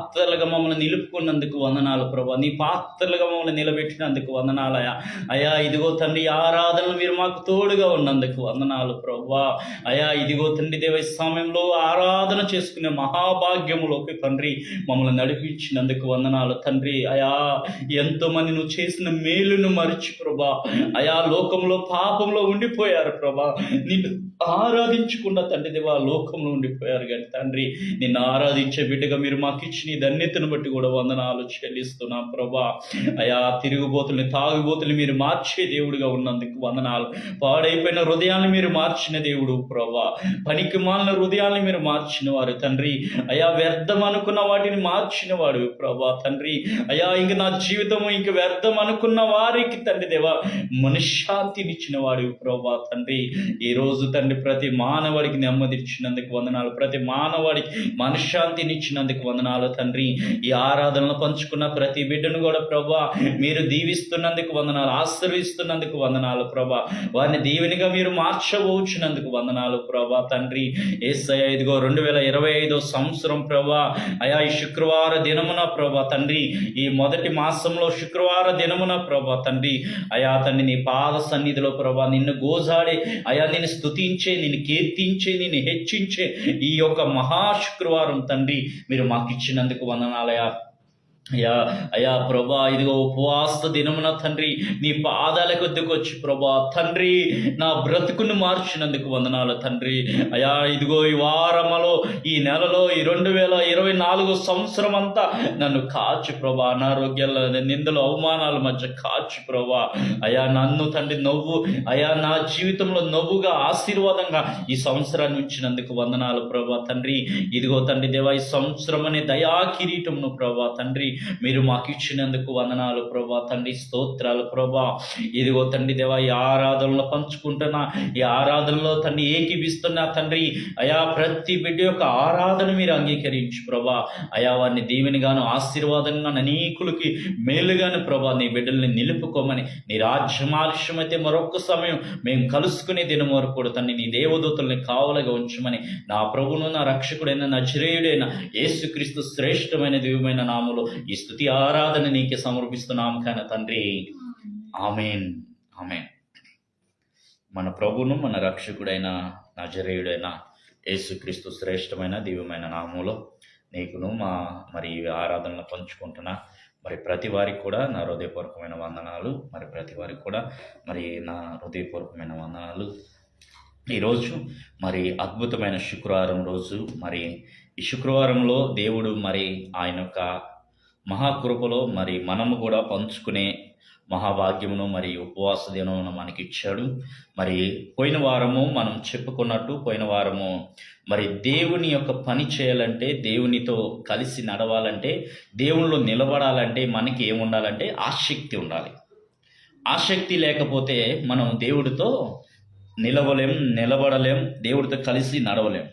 పాత్రలుగా మమ్మల్ని నిలుపుకున్నందుకు వందనాలు ప్రభా. నీ పాత్రలుగా మమ్మల్ని నిలబెట్టినందుకు వందనాలయా అయా ఇదిగో తండ్రి ఆరాధనలు మీరు మాకు తోడుగా ఉన్నందుకు వందనాలు ప్రభా. అయా ఇదిగో తండ్రి దేవస్వామ్యంలో సమయంలో ఆరాధన చేసుకునే మహాభాగ్యములోకి తండ్రి మమ్మల్ని నడిపించినందుకు వందనాలు తండ్రి. అయా ఎంతో మంది నువ్వు చేసిన మేలును మరిచి ప్రభా. అయా లోకంలో పాపంలో ఉండిపోయారు ప్రభా. నిన్ను ఆరాధించకుండా తండ్రి దేవా లోకంలో ఉండిపోయారు కానీ తండ్రి నిన్ను ఆరాధించే బిడ్డగా మీరు మాకు ఇచ్చిన ఈ ధన్యతను బట్టి కూడా వందనాలు చెల్లిస్తున్నాం ప్రభా. అయా తిరుగుబోతుల్ని తాగుబోతుల్ని మీరు మార్చే దేవుడిగా ఉన్నందుకు వందనాలు. పాడైపోయిన హృదయాన్ని మీరు మార్చిన దేవుడు ప్రభా. పనికి మాలిన హృదయాన్ని మీరు మార్చిన వారు తండ్రి. అయా వ్యర్థం అనుకున్న వాటిని మార్చిన వాడు ప్రభా తండ్రి. అయా ఇంక నా జీవితం ఇంక వ్యర్థం అనుకున్న వారికి తండ్రి దేవా మనశ్శాంతినిచ్చిన వాడు ప్రభా తండ్రి. ఈ రోజు తండ్రి ప్రతి మానవుడికి నెమ్మదిచ్చినందుకు వందనాలు. ప్రతి మానవాడికి మనశ్శాంతినిచ్చినందుకు వందనాలు తండ్రి ఈ ఆరాధనలు పంచుకున్న ప్రతి బిడ్డను కూడా ప్రభా మీరు దీవిస్తున్నందుకు వందనాలు ఆశీర్విస్తున్నందుకు వందనాలు ప్రభా. వారిని దీవెనిగా మీరు మార్చబోచినందుకు వందనాలు ప్రభా తండ్రి. ఏసయ ఇదిగో రెండు వేల ఇరవై ఐదో సంవత్సరం ప్రభా. అయా ఈ శుక్రవార దినమున ప్రభా తండ్రి ఈ మొదటి మాసంలో శుక్రవార దినమున ప్రభా తండ్రి అయా తండ్రి నీ పాద సన్నిధిలో ప్రభా నిన్ను గోజాడే అయా నిన్ను స్తుతించే నిన్ను కీర్తించే నిన్ను హెచ్చించే ఈ యొక్క మహా శుక్రవారం తండ్రి మీరు మాకు ఇచ్చినందుకు వందనాలయా అయ్యా అయ్యా ప్రభా ఇదిగో ఉపవాస దినమున తండ్రి నీ పాదాల కొద్దికి వచ్చి ప్రభా తండ్రి నా బ్రతుకును మార్చినందుకు వందనాలు తండ్రి. అయ్యా ఇదిగో ఈ వారములో ఈ నెలలో ఈ రెండు వేల ఇరవై నాలుగు సంవత్సరం అంతా నన్ను కాచి ప్రభా అనారోగ్యాల నిందలు అవమానాల మధ్య కాచి ప్రభా. అయ్యా నన్ను తండ్రి నవ్వు అయ్యా నా జీవితంలో నవ్వుగా ఆశీర్వాదంగా ఈ సంవత్సరాన్ని ఉంచినందుకు వందనాలు ప్రభా తండ్రి. ఇదిగో తండ్రి దేవా ఈ సంవత్సరం అనే దయా కిరీటమును ప్రభా తండ్రి మీరు మాకు ఇచ్చినందుకు వందనాలు ప్రభా. తండ్రి స్తోత్రాలు ప్రభా. ఇదిగో తండ్రి దేవా ఈ ఆరాధనలో పంచుకుంటున్నా ఈ ఆరాధనలో తండ్రి ఏకీపిస్తున్నా తండ్రి అయా ప్రతి బిడ్డ యొక్క ఆరాధన మీరు అంగీకరించు ప్రభా. అయా వారిని దీవెనిగాను ఆశీర్వాదంగా అనేకులకి మేలుగాను ప్రభా. నీ బిడ్డల్ని నిలుపుకోమని నీ రాజ్యమాలస్యమైతే మరొక సమయం మేము కలుసుకునే దినం వరకు కూడా తండ్రి నీ దేవదూతల్ని కావలగా ఉంచమని నా ప్రభును నా రక్షకుడైన నా చిరేయుడైన యేసుక్రీస్తు శ్రేష్టమైన దివ్యమైన నామలో ఈ స్థుతి ఆరాధన నీకే సమర్పిస్తున్నాము కానీ తండ్రి. ఆమెన్. ఆమెన్. మన ప్రభును మన రక్షకుడైన నజరేయుడైన యేసుక్రీస్తు శ్రేష్టమైన దివ్యమైన నామంలో నీకును మా మరి ఈ ఆరాధనలు పంచుకుంటున్నా. మరి ప్రతి వారికి కూడా నా హృదయపూర్వకమైన వందనాలు. మరి ప్రతి వారికి కూడా మరి నా హృదయపూర్వకమైన వందనాలు. ఈరోజు మరి అద్భుతమైన శుక్రవారం రోజు. మరి ఈ శుక్రవారంలో దేవుడు మరి ఆయన యొక్క మహాకృపలో మరి మనము కూడా పంచుకునే మహాభాగ్యమును మరి ఉపవాస దినమును మనకి ఇచ్చాడు మరి పోయిన వారము మనం చెప్పుకున్నట్టు పోయిన వారము మరి దేవుని యొక్క పని చేయాలంటే దేవునితో కలిసి నడవాలంటే దేవునిలో నిలబడాలంటే మనకి ఏముండాలంటే ఆసక్తి ఉండాలి. ఆసక్తి లేకపోతే మనం దేవుడితో నిలవలేం నిలబడలేం దేవుడితో కలిసి నడవలేం.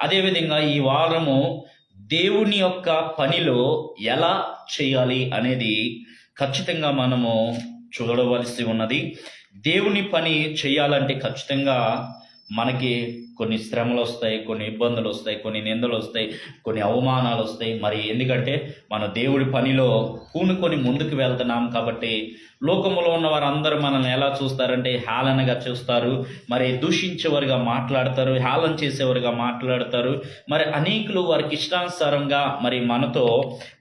అదేవిధంగా ఈ వారము దేవుని యొక్క పనిలో ఎలా చేయాలి అనేది ఖచ్చితంగా మనము చూడవలసి ఉన్నది. దేవుని పని చేయాలంటే ఖచ్చితంగా మనకి కొన్ని శ్రమలు వస్తాయి కొన్ని ఇబ్బందులు వస్తాయి కొన్ని నిందలు వస్తాయి కొన్ని అవమానాలు వస్తాయి మరి ఎందుకంటే మన దేవుడి పనిలో పూనుకొని ముందుకు వెళ్తున్నాం కాబట్టి లోకంలో ఉన్న వారందరూ మనల్ని ఎలా చూస్తారంటే హేళనగా చూస్తారు మరి దూషించేవారుగా మాట్లాడతారు హేళన చేసేవారుగా మాట్లాడతారు. మరి అనేకులు వారికి ఇష్టానుసారంగా మరి మనతో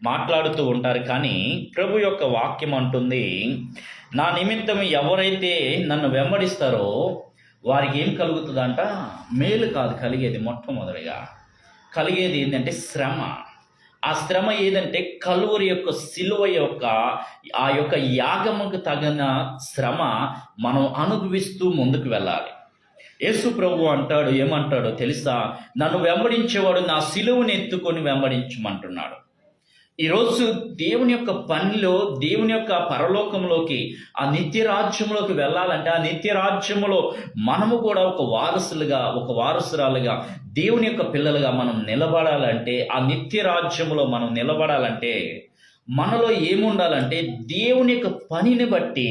మాట్లాడుతూ ఉంటారు. కానీ ప్రభు యొక్క వాక్యం అంటుంది నా నిమిత్తం ఎవరైతే నన్ను వెంబడిస్తారో వారికి ఏం కలుగుతుందంట? మేలు కాదు కలిగేది మొట్టమొదటిగా. కలిగేది ఏంటంటే శ్రమ. ఆ శ్రమ ఏదంటే కలువరి యొక్క సిలువ యొక్క ఆ యొక్క యాగముకు తగిన శ్రమ మనం అనుభవిస్తూ ముందుకు వెళ్ళాలి. యేసు ప్రభు అంటాడు ఏమంటాడో తెలుసా? నన్ను వెంబడించేవాడు నా సిలువను ఎత్తుకొని వెంబడించమంటున్నాడు. ఈరోజు దేవుని యొక్క పనిలో దేవుని యొక్క పరలోకంలోకి ఆ నిత్య రాజ్యంలోకి వెళ్ళాలంటే ఆ నిత్య రాజ్యంలో మనము కూడా ఒక వారసులుగా ఒక వారసురాలుగా దేవుని యొక్క పిల్లలుగా మనం నిలబడాలంటే ఆ నిత్య రాజ్యంలో మనం నిలబడాలంటే మనలో ఏముండాలంటే దేవుని యొక్క పనిని బట్టి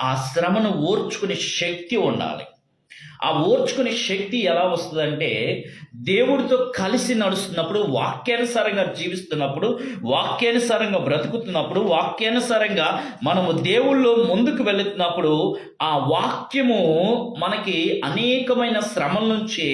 ఆ శ్రమను ఓర్చుకునే శక్తి ఉండాలి. ఆ ఓర్చుకునే శక్తి ఎలా వస్తుందంటే దేవుడితో కలిసి నడుస్తున్నప్పుడు వాక్యానుసారంగా జీవిస్తున్నప్పుడు వాక్యానుసారంగా బ్రతుకుతున్నప్పుడు వాక్యానుసారంగా మనము దేవుళ్ళు ముందుకు వెళుతున్నప్పుడు ఆ వాక్యము మనకి అనేకమైన శ్రమల నుంచి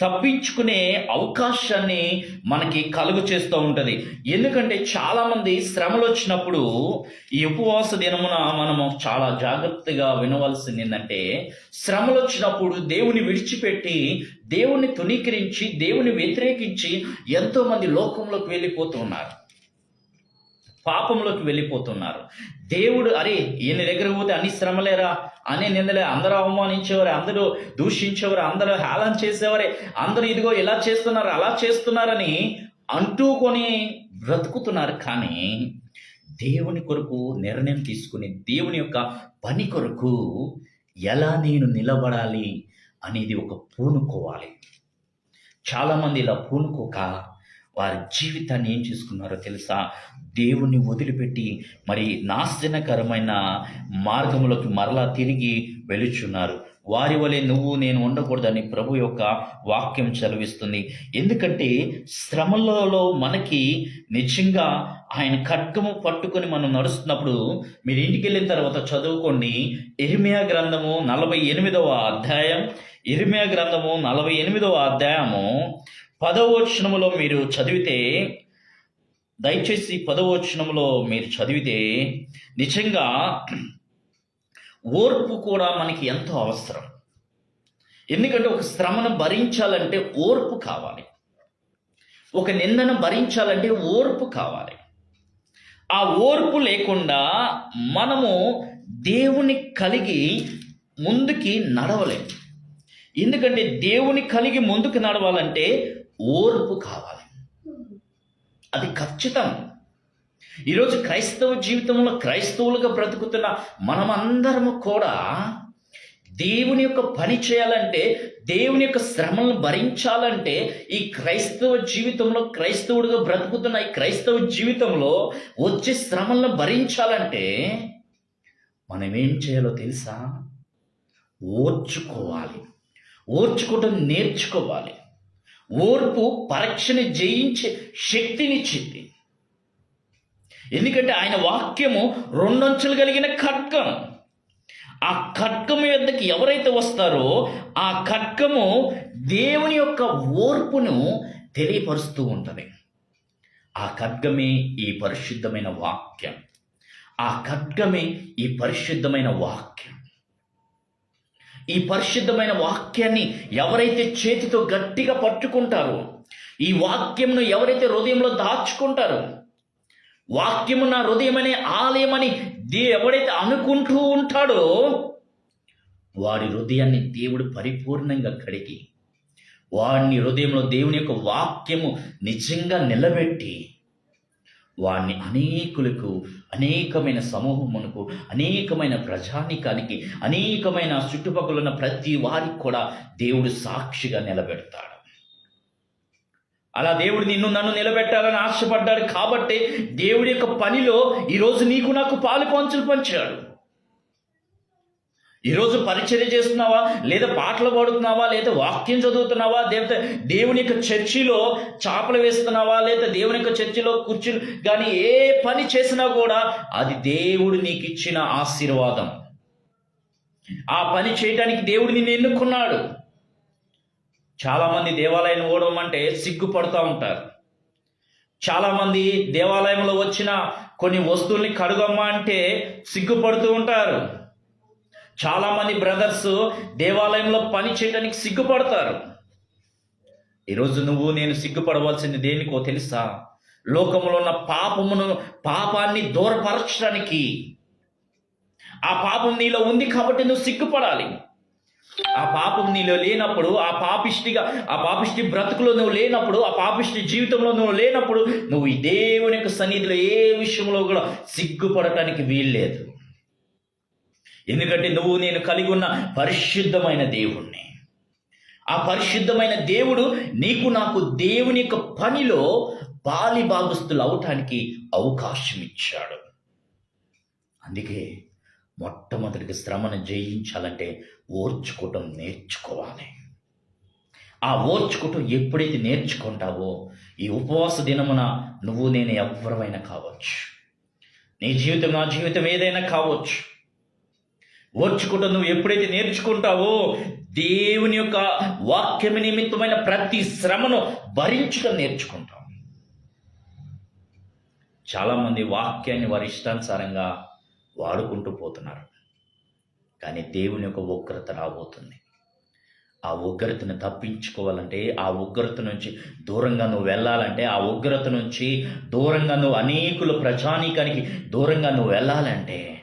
తప్పించుకునే అవకాశాన్ని మనకి కలుగు చేస్తూ ఉంటుంది. ఎందుకంటే చాలామంది శ్రమలు వచ్చినప్పుడు ఈ ఉపవాస దినమున మనము చాలా జాగ్రత్తగా వినవలసింది ఏంటంటే శ్రమలు వచ్చినప్పుడు దేవుని విడిచిపెట్టి దేవుని తునీకరించి దేవుని వ్యతిరేకించి ఎంతోమంది లోకంలోకి వెళ్ళిపోతూ ఉన్నారు. పాపంలోకి వెళ్ళిపోతున్నారు. దేవుడు అరే ఈయన దగ్గర పోతే అన్ని శ్రమలేరా? అనే నిందలే? అందరూ అవమానించేవారే? అందరూ దూషించేవారు? అందరూ హేళన చేసేవారే? అందరూ ఇదిగో ఇలా చేస్తున్నారు అలా చేస్తున్నారని అంటూకొని బ్రతుకుతున్నారు. కానీ దేవుని కొరకు నిర్ణయం తీసుకుని దేవుని యొక్క పని కొరకు ఎలా నేను నిలబడాలి అనేది ఒక పూనుకోవాలి. చాలామంది ఇలా పూనుకోక వారి జీవితాన్ని ఏం చేసుకున్నారో తెలుసా? దేవుణ్ణి వదిలిపెట్టి మరి నాశనకరమైన మార్గంలోకి మరలా తిరిగి వెలుచున్నారు వారి వలె నువ్వు నేను ఉండకూడదని ప్రభు యొక్క వాక్యం చదివిస్తుంది. ఎందుకంటే శ్రమలలో మనకి నిజంగా ఆయన ఖడ్గము పట్టుకొని మనం నడుస్తున్నప్పుడు మీరు ఇంటికి వెళ్ళిన తర్వాత చదువుకోండి. ఇరిమియా గ్రంథము నలభై ఎనిమిదవ అధ్యాయం. ఇరిమియా గ్రంథము నలభై ఎనిమిదవ అధ్యాయము. పదవచనములో మీరు చదివితే దయచేసి పదవచనములో మీరు చదివితే నిజంగా ఓర్పు కూడా మనకి ఎంతో అవసరం. ఎందుకంటే ఒక శ్రమను భరించాలంటే ఓర్పు కావాలి. ఒక నిందను భరించాలంటే ఓర్పు కావాలి. ఆ ఓర్పు లేకుండా మనము దేవుని కలిగి ముందుకి నడవలేము ఎందుకంటే దేవుని కలిగి ముందుకు నడవాలంటే ఓర్పు కావాలి. అది ఖచ్చితం. ఈరోజు క్రైస్తవ జీవితంలో క్రైస్తవులుగా బ్రతుకుతున్న మనమందరము కూడా దేవుని యొక్క పని చేయాలంటే దేవుని యొక్క శ్రమలను భరించాలంటే ఈ క్రైస్తవ జీవితంలో క్రైస్తవుడిగా బ్రతుకుతున్న ఈ క్రైస్తవ జీవితంలో వచ్చే శ్రమలను భరించాలంటే మనం ఏం చేయాలో తెలుసా? ఓర్చుకోవాలి. ఓర్చుకోవటం నేర్చుకోవాలి. ఓర్పు పరీక్షని జయించే శక్తినిచ్చింది ఎందుకంటే ఆయన వాక్యము రెండంచులు కలిగిన ఖడ్గం. ఆ ఖడ్గము యొద్దకి ఎవరైతే వస్తారో ఆ ఖడ్గము దేవుని యొక్క ఓర్పును తెలియపరుస్తూ ఉంటుంది. ఆ ఖడ్గమే ఈ పరిశుద్ధమైన వాక్యం. ఆ ఖడ్గమే ఈ పరిశుద్ధమైన వాక్యం. ఈ పరిశుద్ధమైన వాక్యాన్ని ఎవరైతే చేతితో గట్టిగా పట్టుకుంటారో ఈ వాక్యంను ఎవరైతే హృదయంలో దాచుకుంటారో వాక్యము నా హృదయమనే ఆలయమని దే ఎవడైతే అనుకుంటూ ఉంటాడో వాడి హృదయాన్ని దేవుడు పరిపూర్ణంగా కడిగి వాడిని హృదయంలో దేవుని యొక్క వాక్యము నిజంగా నిలబెట్టి వాణ్ణి అనేకులకు అనేకమైన సమూహమునకు అనేకమైన ప్రజానికానికి అనేకమైన చుట్టుపక్కల ఉన్న ప్రతి వారికి కూడా దేవుడు సాక్షిగా నిలబెడతాడు. అలా దేవుడు నిన్ను నన్ను నిలబెట్టాలని ఆశపడ్డాడు కాబట్టి దేవుడి యొక్క పనిలో ఈరోజు నీకు నాకు పాలు పంచులు పంచాడు. ఈరోజు పరిచర్య చేస్తున్నావా? లేదా పాటలు పాడుతున్నావా? లేదా వాక్యం చదువుతున్నావా? లేదా దేవుని యొక్క చర్చిలో చాపలు వేస్తున్నావా? లేదా దేవుని యొక్క చర్చిలో కుర్చీలు కానీ ఏ పని చేసినా కూడా అది దేవుడు నీకు ఇచ్చిన ఆశీర్వాదం. ఆ పని చేయటానికి దేవుడు నిన్ను ఎన్నుకున్నాడు. చాలామంది దేవాలయం ఓడడం అంటే సిగ్గుపడుతూ ఉంటారు. చాలామంది దేవాలయంలో వచ్చిన కొన్ని వస్తువుల్ని కడుగమ్మా అంటే సిగ్గుపడుతూ ఉంటారు. చాలామంది బ్రదర్స్ దేవాలయంలో పని చేయడానికి సిగ్గుపడతారు. ఈరోజు నువ్వు నేను సిగ్గుపడవలసింది దేనికో తెలుసా? లోకంలో ఉన్న పాపమును పాపాన్ని దూరపరచడానికి. ఆ పాపం నీలో ఉంది కాబట్టి నువ్వు సిగ్గుపడాలి. ఆ పాపం నీలో లేనప్పుడు ఆ పాపిష్టిగా ఆ పాపిష్టి బ్రతుకులో నువ్వు లేనప్పుడు ఆ పాపిష్టి జీవితంలో నువ్వు లేనప్పుడు నువ్వు ఈ దేవుని యొక్క సన్నిధిలో ఏ విషయంలో కూడా సిగ్గుపడటానికి వీల్లేదు. ఎందుకంటే నువ్వు నేను కలిగి ఉన్న పరిశుద్ధమైన దేవుణ్ణి. ఆ పరిశుద్ధమైన దేవుడు నీకు నాకు దేవుని యొక్క పనిలో బాలి భాగస్తులు అవటానికి అవకాశం ఇచ్చాడు. అందుకే మొట్టమొదటిగా శ్రమను జయించాలంటే ఓర్చుకోవటం నేర్చుకోవాలి. ఆ ఓర్చుకోవటం ఎప్పుడైతే నేర్చుకుంటావో ఈ ఉపవాస దినమున నువ్వు నేను ఎవరమైనా కావచ్చు. నీ జీవితం నా జీవితం ఏదైనా కావచ్చు. ఓర్చుకుంటూ నువ్వు ఎప్పుడైతే నేర్చుకుంటావో దేవుని యొక్క వాక్యం నిమిత్తమైన ప్రతి శ్రమను భరించడం నేర్చుకుంటాం. చాలామంది వాక్యాన్ని వారి ఇష్టానుసారంగా వాడుకుంటూ పోతున్నారు. కానీ దేవుని యొక్క ఉగ్రత రాబోతుంది. ఆ ఉగ్రతను తప్పించుకోవాలంటే ఆ ఉగ్రత నుంచి దూరంగా నువ్వు వెళ్ళాలంటే ఆ ఉగ్రత నుంచి దూరంగా నువ్వు అనేకుల ప్రజానీకానికి దూరంగా నువ్వు వెళ్ళాలంటే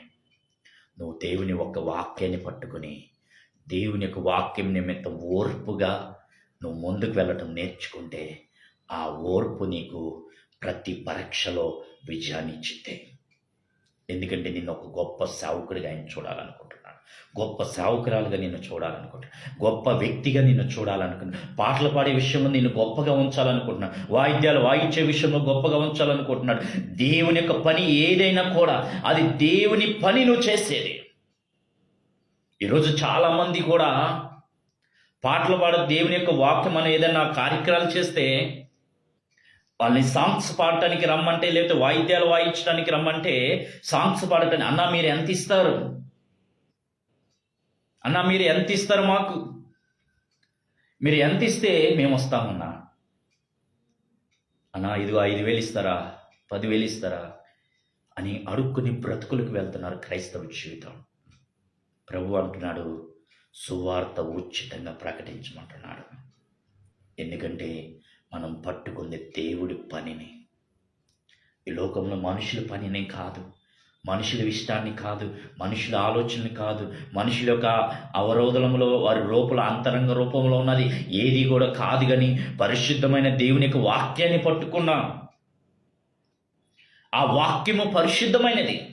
నువ్వు దేవుని ఒక వాక్యాన్ని పట్టుకుని దేవుని యొక్క వాక్యం నిమిత్తం ఓర్పుగా నువ్వు ముందుకు వెళ్ళటం నేర్చుకుంటే ఆ ఓర్పు నీకు ప్రతి పరీక్షలో విజయాన్ని ఇచ్చితే ఎందుకంటే నిన్ను ఒక గొప్ప సేవకుడిగా ఆయన చూడాలనుకుంటున్నాను గొప్ప సేవకురాలుగా నిన్ను చూడాలనుకుంటున్నాను గొప్ప వ్యక్తిగా నిన్ను చూడాలనుకుంటున్నాను పాటలు పాడే విషయంలో నిన్ను గొప్పగా ఉంచాలనుకుంటున్నాను వాయిద్యాలు వాయించే విషయంలో గొప్పగా ఉంచాలనుకుంటున్నాడు. దేవుని యొక్క పని ఏదైనా కూడా అది దేవుని పని నువ్వు చేసేది. ఈరోజు చాలామంది కూడా పాటలు పాడ దేవుని యొక్క వాక్యం అనే ఏదైనా కార్యక్రమాలు చేస్తే వాళ్ళని సాంగ్స్ పాడటానికి రమ్మంటే లేకపోతే వాయిద్యాలు వాయించడానికి రమ్మంటే సాంగ్స్ పాడటానికి అన్న మీరు ఎంత ఇస్తారు? అన్న మీరు ఎంత ఇస్తారు మాకు? మీరు ఎంత ఇస్తే మేము వస్తామన్నా? అన్న ఇదిగో ఐదు వేలు ఇస్తారా? పదివేలు ఇస్తారా? అని అడుక్కుని బ్రతుకులకు వెళ్తున్నారు క్రైస్తవ జీవితం. ప్రభు అంటున్నాడు సువార్త ఉచితంగా ప్రకటించమంటున్నాడు. ఎందుకంటే మనం పట్టుకుంది దేవుడి పనిని ఈ లోకంలో మనుషుల పనిని కాదు. మనుషుల ఇష్టాన్ని కాదు మనుషుల ఆలోచనని కాదు మనుషుల యొక్క అవరోధంలో వారి లోపల అంతరంగ రూపంలో ఉన్నది. ఏది కూడా కాదు కానీ పరిశుద్ధమైన దేవుని యొక్క వాక్యాన్ని పట్టుకున్నాం. ఆ వాక్యము పరిశుద్ధమైనది.